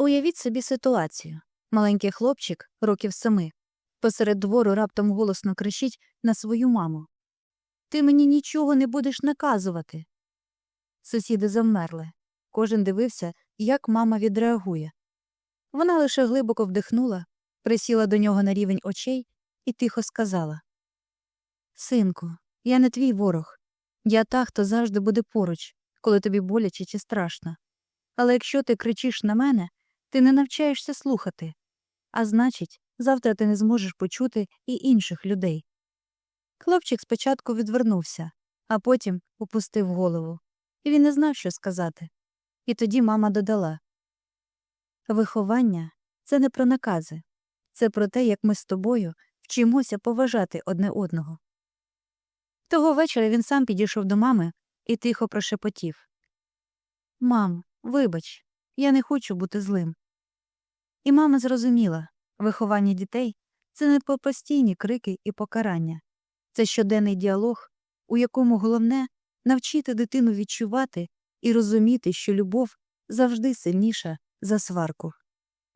Уявіть собі ситуацію. Маленький хлопчик, років семи, посеред двору раптом голосно кричить на свою маму. Ти мені нічого не будеш наказувати. Сусіди завмерли. Кожен дивився, як мама відреагує. Вона лише глибоко вдихнула, присіла до нього на рівень очей і тихо сказала Синку, я не твій ворог. Я та, хто завжди буде поруч, коли тобі боляче чи страшно. Але якщо ти кричиш на мене, ти не навчаєшся слухати. А значить, завтра ти не зможеш почути і інших людей. Хлопчик спочатку відвернувся, а потім опустив голову. І він не знав, що сказати. І тоді мама додала Виховання це не про накази, це про те, як ми з тобою вчимося поважати одне одного. Того вечора він сам підійшов до мами і тихо прошепотів Мам, вибач, я не хочу бути злим. І мама зрозуміла виховання дітей це не постійні крики і покарання, це щоденний діалог, у якому головне навчити дитину відчувати і розуміти, що любов завжди сильніша за сварку.